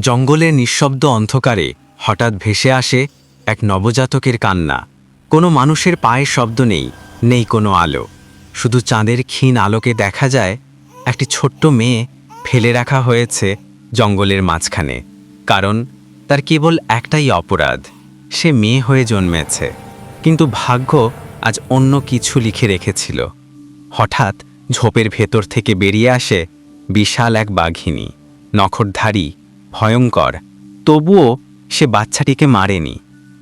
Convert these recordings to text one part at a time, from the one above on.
জঙ্গলের নিঃশব্দ অন্ধকারে হঠাৎ ভেসে আসে এক নবজাতকের কান্না। কোনো মানুষের পায়ের শব্দ নেই নেই কোনো আলো। শুধু চাঁদের ক্ষীণ আলোকে দেখা যায় একটি ছোট্ট মেয়ে ফেলে রাখা হয়েছে জঙ্গলের মাঝখানে। কারণ তার কেবল একটাই অপরাধ, সে মেয়ে হয়ে জন্মেছে। কিন্তু ভাগ্য আজ অন্য কিছু লিখে রেখেছিল। হঠাৎ ঝোপের ভেতর থেকে বেরিয়ে আসে বিশাল এক বাঘিনী। নখরধারী ভয়ঙ্কর। তবুও সে বাচ্চাটিকে মারেনি,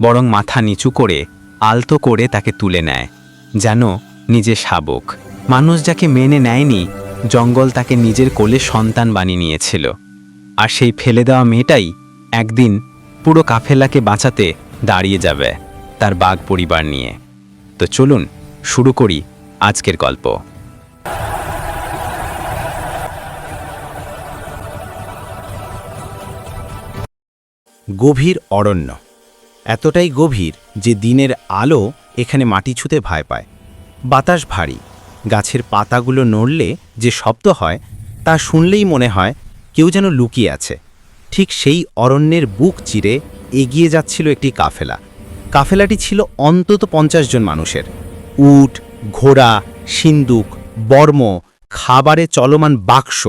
বরং মাথা নিচু করে, আলতো করে তাকে তুলে নেয়, যেন নিজে শাবক। মানুষ যাকে মেনে নেয়নি, জঙ্গল তাকে নিজের কোলে সন্তান বানিয়ে নিয়েছিল। আর সেই ফেলে দেওয়া মেয়েটাই একদিন পুরো কাফেলাকে বাঁচাতে দাঁড়িয়ে যাবে তার বাঘ পরিবার নিয়ে। তো চলুন, শুরু করি আজকের গল্প। গভীর অরণ্য। এতটাই গভীর যে দিনের আলো এখানে মাটি ছুঁতে ভয় পায়। বাতাস ভারী। গাছের পাতাগুলো নড়লে যে শব্দ হয়, তা শুনলেই মনে হয় কেউ যেন লুকিয়ে আছে। ঠিক সেই অরণ্যের বুক চিরে এগিয়ে যাচ্ছিল একটি কাফেলা। কাফেলাটি ছিল অন্তত পঞ্চাশ জন মানুষের। উট, ঘোড়া, সিন্দুক, বর্ম, খাবারে চলমান বাক্স,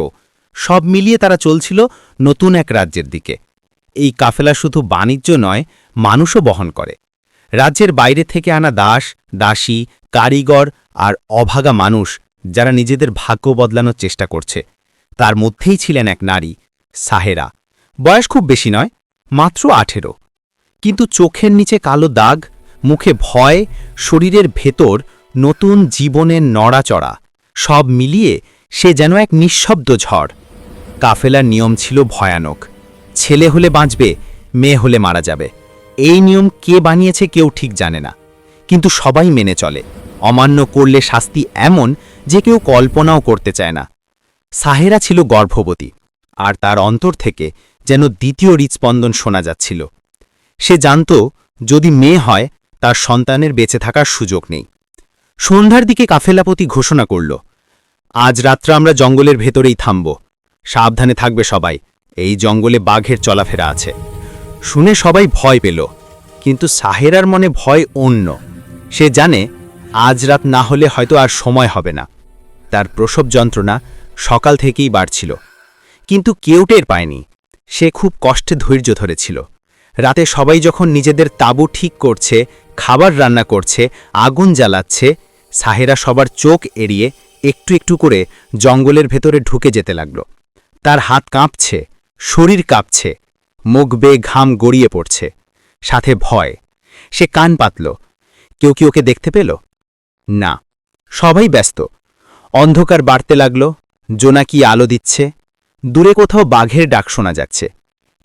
সব মিলিয়ে তারা চলছিল নতুন এক রাজ্যের দিকে। এই কাফেলা শুধু বাণিজ্য নয়, মানুষও বহন করে। রাজ্যের বাইরে থেকে আনা দাস, দাসী, কারিগর আর অভাগা মানুষ যারা নিজেদের ভাগ্য বদলানোর চেষ্টা করছে। তার মধ্যেই ছিলেন এক নারী, সাহেরা। বয়স খুব বেশি নয়, মাত্র আঠেরো। কিন্তু চোখের নিচে কালো দাগ, মুখে ভয়, শরীরের ভেতর নতুন জীবনের নড়াচড়া, সব মিলিয়ে সে যেন এক নিঃশব্দ ঝড়। কাফেলার নিয়ম ছিল ভয়ানক। ছেলে হলে বাঁচবে, মেয়ে হলে মারা যাবে। এই নিয়ম কে বানিয়েছে কেউ ঠিক জানে না। কিন্তু সবাই মেনে চলে। অমান্য করলে শাস্তি এমন যে কেউ কল্পনাও করতে চায় না। সাহেরা ছিল গর্ভবতী, আর তার অন্তর থেকে যেন দ্বিতীয় হৃৎস্পন্দন শোনা যাচ্ছিল। সে জানত, যদি মেয়ে হয়, তার সন্তানের বেঁচে থাকার সুযোগ নেই। সন্ধ্যার দিকে কাফেলাপতি ঘোষণা করল, আজ রাত্রে আমরা জঙ্গলের ভেতরেই থামব। সাবধানে থাকবে সবাই। এই জঙ্গলে বাঘের চলাফেরা আছে। শুনে সবাই ভয় পেল, কিন্তু সাহেরার মনে ভয় অন্য। সে জানে, আজ রাত না হলে হয়তো আর সময় হবে না। তার প্রসব যন্ত্রণা সকাল থেকেই বাড়ছিল। কিন্তু কেউ টের পায়নি, সে খুব কষ্টে ধৈর্য ধরেছিল। রাতে সবাই যখন নিজেদের তাঁবু ঠিক করছে, খাবার রান্না করছে, আগুন জ্বালাচ্ছে, সাহেরা সবার চোখ এড়িয়ে একটু একটু করে জঙ্গলের ভেতরে ঢুকে যেতে লাগল। তার হাত কাঁপছে শরীর কাঁপছে, মুখ বেয়ে ঘাম গড়িয়ে পড়ছে, সাথে ভয়। সে কান পাতল, কেউ কি ওকে দেখতে পেল? না, সবাই ব্যস্ত। অন্ধকার বাড়তে লাগল জোনাকি আলো দিচ্ছে? দূরে কোথাও বাঘের ডাক শোনা যাচ্ছে,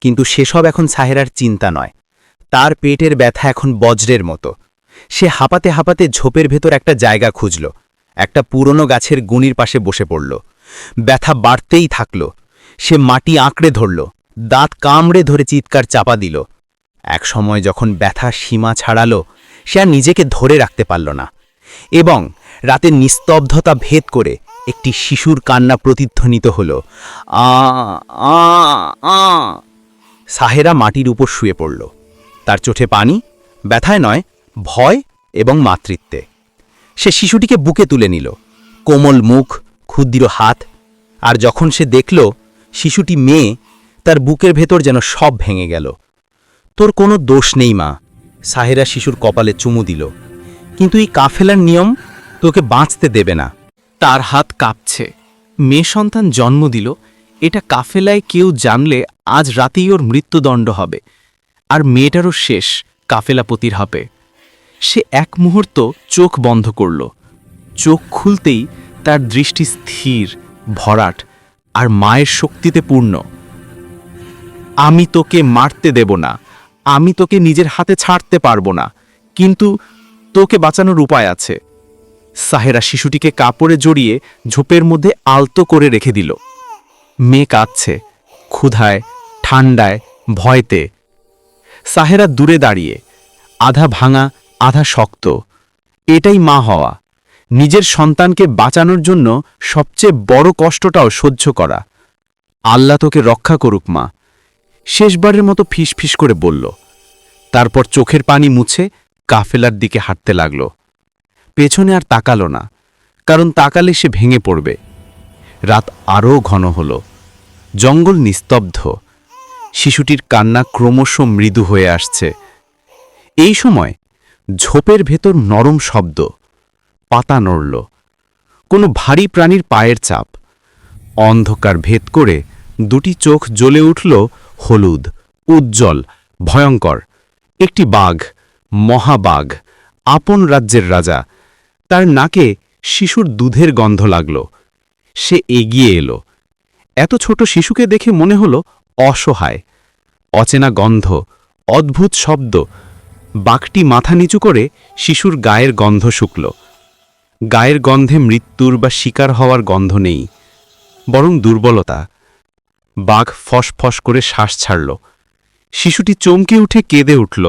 কিন্তু সেসব এখন সাহেরার চিন্তা নয়। তার পেটের ব্যথা এখন বজ্রের মতো। সে হাঁপাতে হাঁপাতে ঝোপের ভেতর একটা জায়গা খুঁজল, একটা পুরনো গাছের গুণির পাশে বসে পড়ল। ব্যথা বাড়তেই থাকল সে মাটি আঁকড়ে ধরল, দাঁত কামড়ে ধরে চিৎকার চাপা দিল। এক সময় যখন ব্যথা সীমা ছাড়ালো, সে আর নিজেকে ধরে রাখতে পারল না এবং রাতের নিস্তব্ধতা ভেদ করে একটি শিশুর কান্না প্রতিধ্বনিত হল। আ আ। সাহেরা মাটির উপর শুয়ে পড়ল। তার চোখে পানি, ব্যথায় নয়, ভয় এবং মাতৃত্বে। সে শিশুটিকে বুকে তুলে নিল। কোমল মুখ, ক্ষুদ্র হাত, আর যখন সে দেখল শিশুটি মেয়ে, তার বুকের ভেতর যেন সব ভেঙে গেল। তোর কোনো দোষ নেই মা, সাহেরা শিশুর কপালে চুমু দিল। কিন্তু এই কাফেলার নিয়ম তোকে বাঁচতে দেবে না। তার হাত কাঁপছে। মেয়ে সন্তান জন্ম দিল। এটা কাফেলায় কেউ জানলে আজ রাতেই ওর মৃত্যুদণ্ড হবে। আর মেয়েটারও শেষ কাফেলাপতির হবে সে এক মুহূর্ত চোখ বন্ধ করল। চোখ খুলতেই তার দৃষ্টি স্থির, ভরাট। আর মায়ের শক্তিতে পূর্ণ। আমি তোকে মারতে দেব না। আমি তোকে নিজের হাতে ছাড়তে পারব না। কিন্তু তোকে বাঁচানোর উপায় আছে। সাহেরা শিশুটিকে কাপড়ে জড়িয়ে ঝোপের মধ্যে আলতো করে রেখে দিল। মেয়ে কাঁদছে, ক্ষুধায়, ঠান্ডায়, ভয়তে। সাহেরা দূরে দাঁড়িয়ে, আধা ভাঙা, আধা শক্ত। এটাই মা হওয়া। নিজের সন্তানকে বাঁচানোর জন্য সবচেয়ে বড় কষ্টটাও সহ্য করা। আল্লাহ তোকে রক্ষা করুক, মা। শেষবারের মতো ফিস করে বলল। তারপর চোখের পানি মুছে কাফেলার দিকে হাঁটতে লাগল। পেছনে আর তাকালো না, কারণ তাকালে সে ভেঙে পড়বে। রাত আরও ঘন হল। জঙ্গল নিস্তব্ধ। শিশুটির কান্না ক্রমশ মৃদু হয়ে আসছে। এই সময় ঝোপের ভেতর নরম শব্দ। পাতা নড়ল। কোনো ভারী প্রাণীর পায়ের চাপ। অন্ধকার ভেদ করে দুটি চোখ জ্বলে উঠল হলুদ, উজ্জ্বল, ভয়ঙ্কর। একটি বাঘ, মহাবাঘ, আপন রাজ্যের রাজা। তার নাকে শিশুর দুধের গন্ধ লাগল। সে এগিয়ে এলো। এত ছোট শিশুকে দেখে মনে হলো অসহায়। অচেনা গন্ধ, অদ্ভুত শব্দ। বাঘটি মাথা নিচু করে শিশুর গায়ের গন্ধ শুকল। গায়ের গন্ধে মৃত্যুর বা শিকার হওয়ার গন্ধ নেই, বরং দুর্বলতা। বাঘ ফসফস করে শ্বাস ছাড়ল। শিশুটি চমকে উঠে কেঁদে উঠল।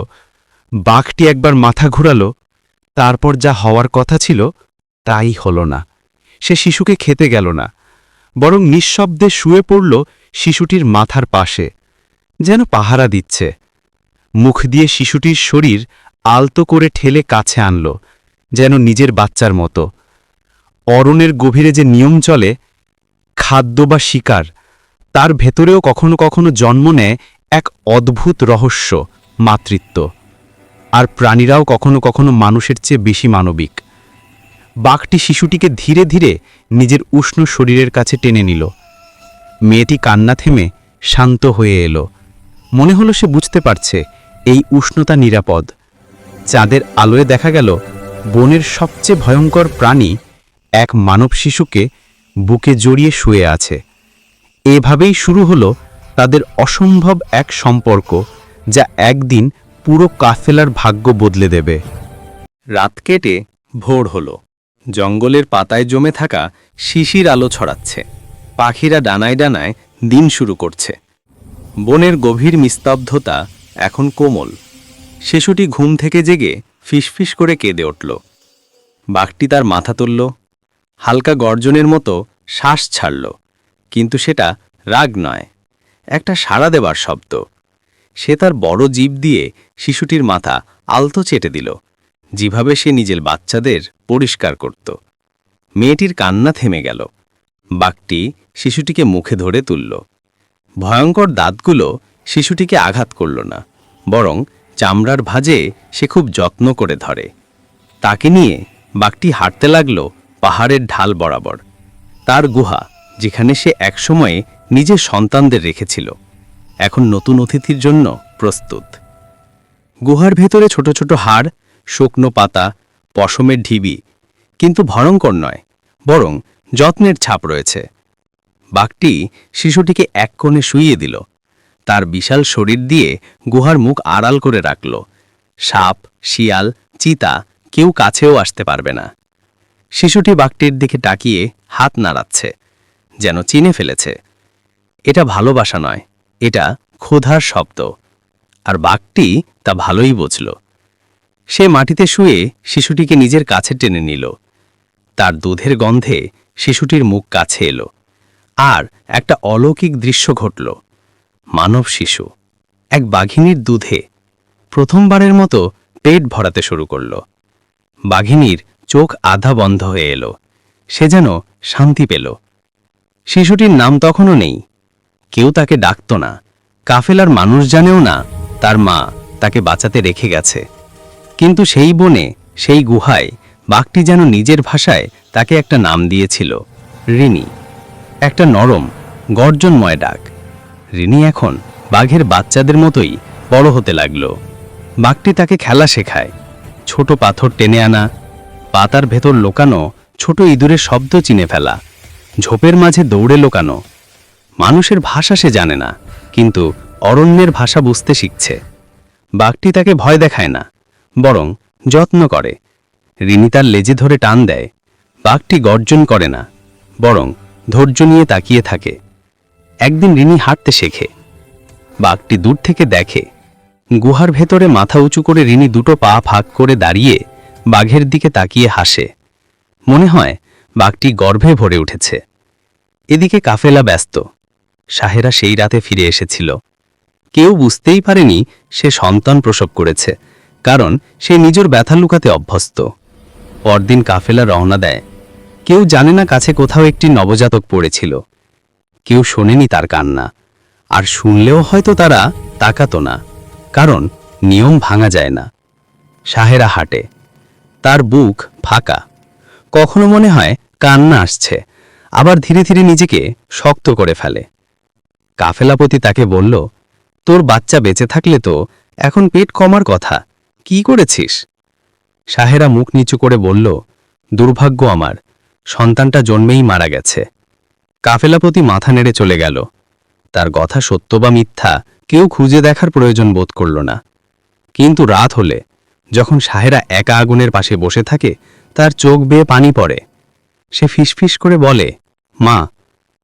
বাঘটি একবার মাথা ঘুরালো। তারপর যা হওয়ার কথা ছিল, তাই হল না। সে শিশুকে খেতে গেল না। বরং নিঃশব্দে শুয়ে পড়ল শিশুটির মাথার পাশে, যেন পাহারা দিচ্ছে। মুখ দিয়ে শিশুটির শরীর আলতো করে ঠেলে কাছে আনল। যেন নিজের বাচ্চার মতো। অরণের গভীরে যে নিয়ম চলে, খাদ্য বা শিকার, তার ভেতরেও কখনো কখনো জন্ম নেয় এক অদ্ভুত রহস্য, মাতৃত্ব। আর প্রাণীরাও কখনো কখনো মানুষের চেয়ে বেশি মানবিক। বাঘটি শিশুটিকে ধীরে ধীরে নিজের উষ্ণ শরীরের কাছে টেনে নিল। মেয়েটি কান্না থেমে শান্ত হয়ে এলো। মনে হলো সে বুঝতে পারছে, এই উষ্ণতা নিরাপদ। চাঁদের আলোয় দেখা গেল বনের সবচেয়ে ভয়ঙ্কর প্রাণী এক মানব শিশুকে বুকে জড়িয়ে শুয়ে আছে। এভাবেই শুরু হলো তাদের অসম্ভব এক সম্পর্ক, যা একদিন পুরো কাফেলার ভাগ্য বদলে দেবে। রাত কেটে ভোর হলো। জঙ্গলের পাতায় জমে থাকা শিশির আলো ছড়াচ্ছে। পাখিরা ডানায় ডানায় দিন শুরু করছে। বনের গভীর নিস্তব্ধতা এখন কোমল। শিশুটি ঘুম থেকে জেগে ফিসফিস করে কেঁদে উঠল। বাঘটি তার মাথা তুলল, হালকা গর্জনের মতো শ্বাস ছাড়ল, কিন্তু সেটা রাগ নয়, একটা সাড়া দেবার শব্দ। সে তার বড় জীব দিয়ে শিশুটির মাথা আলতো চেটে দিল, যেভাবে সে নিজের বাচ্চাদের পরিষ্কার করত। মেয়েটির কান্না থেমে গেল। বাঘটি শিশুটিকে মুখে ধরে তুলল। ভয়ঙ্কর দাঁতগুলো শিশুটিকে আঘাত করল না, বরং চামড়ার ভাঁজে সে খুব যত্ন করে ধরে। তাকে নিয়ে বাঘটি হাঁটতে লাগল পাহাড়ের ঢাল বরাবর। তার গুহা, যেখানে সে একসময়ে নিজের সন্তানদের রেখেছিল, এখন নতুন অতিথির জন্য প্রস্তুত। গুহার ভেতরে ছোট ছোট হাড়, শুকনো পাতা, পশমের ঢিবি, কিন্তু ভয়ঙ্কর নয়, বরং যত্নের ছাপ রয়েছে। বাঘটি শিশুটিকে এক কোণে শুইয়ে দিল তার বিশাল শরীর দিয়ে গুহার মুখ আড়াল করে রাখল। সাপ, শিয়াল, চিতা কেউ কাছেও আসতে পারবে না। শিশুটি বাঘটির দিকে তাকিয়ে হাত নাড়াচ্ছে, যেন চিনে ফেলেছে। এটা ভালোবাসা নয়, এটা ক্ষুধার শব্দ। আর বাঘটি তা ভালোই বুঝল। সে মাটিতে শুয়ে শিশুটিকে নিজের কাছে টেনে নিল। তার দুধের গন্ধে শিশুটির মুখ কাছে এলো। আর একটা অলৌকিক দৃশ্য ঘটল। মানব শিশু। এক বাঘিনীর দুধে প্রথমবারের মতো পেট ভরাতে শুরু করল। বাঘিনীর চোখ আধা বন্ধ হয়ে এলো। সে যেন শান্তি পেল। শিশুটির নাম তখনও নেই। কেউ তাকে ডাকত না। কাফেলার মানুষ জানেও না তার মা তাকে বাঁচাতে রেখে গেছে। কিন্তু সেই বনে, সেই গুহায় বাঘটি যেন নিজের ভাষায় তাকে একটা নাম দিয়েছিল, রিনি। একটা নরম, গর্জনময় ডাক। রিনি এখন বাঘের বাচ্চাদের মতোই বড় হতে লাগল। বাঘটি তাকে খেলা শেখায়। ছোট পাথর টেনে আনা, পাতার ভেতর লোকানো, ছোট ইঁদুরের শব্দ চিনে ফেলা, ঝোপের মাঝে দৌড়ে লোকানো। মানুষের ভাষা সে জানে না, কিন্তু অরণ্যের ভাষা বুঝতে শিখছে। বাঘটি তাকে ভয় দেখায় না, বরং যত্ন করে। রিনি তার লেজে ধরে টান দেয়। বাঘটি গর্জন করে না, বরং ধৈর্য নিয়ে তাকিয়ে থাকে। একদিন রিনি হাঁটতে শেখে। বাঘটি দূর থেকে দেখে। গুহার ভেতরে মাথা উঁচু করে রিনি দুটো পা ফাঁক করে দাঁড়িয়ে বাঘের দিকে তাকিয়ে হাসে। মনে হয় বাঘটি গর্ভে ভরে উঠেছে। এদিকে কাফেলা ব্যস্ত। সাহেরা সেই রাতে ফিরে এসেছিল। কেউ বুঝতেই পারেনি সে সন্তান প্রসব করেছে, কারণ সে নিজের ব্যথা লুকাতে অভ্যস্ত। পরদিন কাফেলা রওনা দেয়। কেউ জানে না কাছে কোথাও একটি নবজাতক পড়েছিল। কেউ শোনেনি তার কান্না। আর শুনলেও হয়তো তারা তাকাতো না, কারণ নিয়ম ভাঙা যায় না। সাহেরা হাঁটে। তার বুক ফাঁকা। কখনো মনে হয় কান্না আসছে, আবার ধীরে ধীরে নিজেকে শক্ত করে ফেলে। কাফেলাপতি তাকে বলল, তোর বাচ্চা বেঁচে থাকলে তো এখন পেট কমার কথা, কি করেছিস? সাহেরা মুখ নিচু করে বলল, দুর্ভাগ্য আমার, সন্তানটা জন্মেই মারা গেছে। কাফেলাপতি মাথা নেড়ে চলে গেল। তার কথা সত্য বা মিথ্যা কেউ খুঁজে দেখার প্রয়োজন বোধ করল না। কিন্তু রাত হলে, যখন সাহেরা একা আগুনের পাশে বসে থাকে, তার চোখ বেয়ে পানি পড়ে। সে ফিসফিস করে বলে, মা,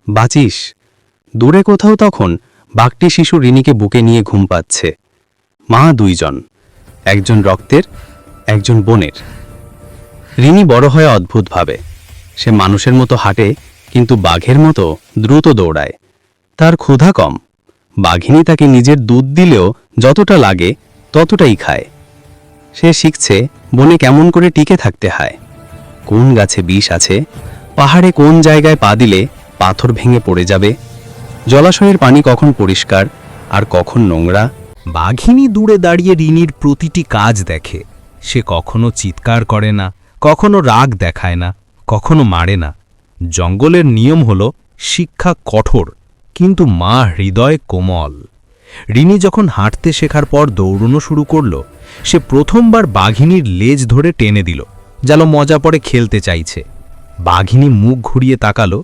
বাঁচিস। দূরে কোথাও তখন বাঘটি শিশু রিনিকে বুকে নিয়ে ঘুম পাচ্ছে। মা দুইজন, একজন রক্তের, একজন বোনের। রিনি বড় হয় অদ্ভুতভাবে সে মানুষের মতো হাঁটে কিন্তু বাঘের মতো দ্রুত দৌড়ায়। তার ক্ষুধা কম। বাঘিনী তাকে নিজের দুধ দিলেও যতটা লাগে ততটাই খায়। সে শিখছে বনে কেমন করে টিকে থাকতে হয়। কোন গাছে বিষ আছে, পাহাড়ে কোন জায়গায় পা দিলে পাথর ভেঙে পড়ে যাবে, জলাশয়ের পানি কখন পরিষ্কার আর কখন নোংরা। বাঘিনী দূরে দাঁড়িয়ে রিনির প্রতিটি কাজ দেখে। সে কখনো চিৎকার করে না, কখনো রাগ দেখায় না, কখনো মারে না। জঙ্গলের নিয়ম হল শিক্ষা কঠোর, কিন্তু মা হৃদয় কোমল। রিনি যখন হাঁটতে শেখার পর দৌড়নো শুরু করল, সে প্রথমবার বাঘিনীর লেজ ধরে টেনে দিল, যেন মজা পরে খেলতে চাইছে। বাঘিনী মুখ ঘুরিয়ে তাকালো,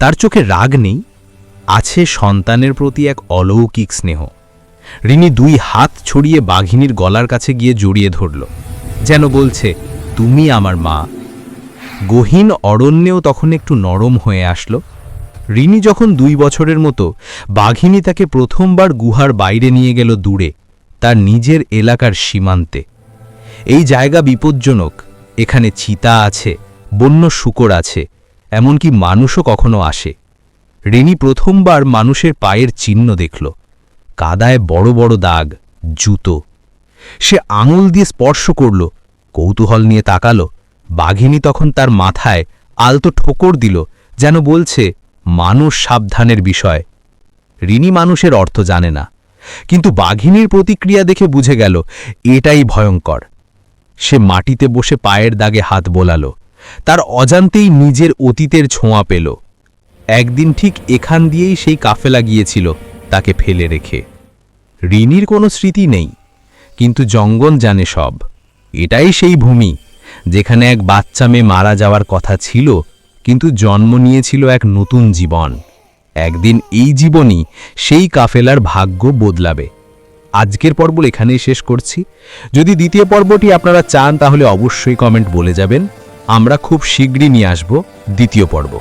তার চোখে রাগ নেই, আছে সন্তানের প্রতি এক অলৌকিক স্নেহ। রিনি দুই হাত ছড়িয়ে বাঘিনীর গলার কাছে গিয়ে জড়িয়ে ধরল, যেন বলছে, তুমি আমার মা। গহীন অরণ্যেও তখন একটু নরম হয়ে আসলো। রিনি যখন দুই বছরের মতো বাঘিনী তাকে প্রথমবার গুহার বাইরে নিয়ে গেল দূরে, তার নিজের এলাকার সীমান্তে। এই জায়গা বিপজ্জনক, এখানে চিতা আছে, বন্য শুকর আছে, এমনকি মানুষও কখনো আসে। রিনি প্রথমবার মানুষের পায়ের চিহ্ন দেখল, কাদায় বড় বড় দাগ, জুতো। সে আঙুল দিয়ে স্পর্শ করল, কৌতূহল নিয়ে তাকালো বাঘিনী তখন তার মাথায় আলতো ঠোকর দিল, যেন বলছে, মানুষ সাবধানের বিষয়। ঋণী মানুষের অর্থ জানে না। কিন্তু বাঘিনীর প্রতিক্রিয়া দেখে বুঝে গেল, এটাই ভয়ঙ্কর। সে মাটিতে বসে পায়ের দাগে হাত বোলালো, তার অজান্তেই নিজের অতীতের ছোঁয়া পেল। একদিন ঠিক এখান দিয়েই সেই কাফেলা গিয়েছিল, তাকে ফেলে রেখে। ঋণীর কোনো স্মৃতি নেই, কিন্তু জঙ্গল জানে সব। এটাই সেই ভূমি। যেখানে এক বাচ্চা মেয়ে মারা যাওয়ার কথা ছিল, কিন্তু জন্ম নিয়েছিল এক নতুন জীবন। একদিন এই জীবনই সেই কাফেলার ভাগ্য বদলাবে। আজকের পর্ব এখানেই শেষ করছি। যদি দ্বিতীয় পর্বটি আপনারা চান, তাহলে অবশ্যই কমেন্ট বলে যাবেন। আমরা খুব শীঘ্রই নিয়ে আসব দ্বিতীয় পর্ব।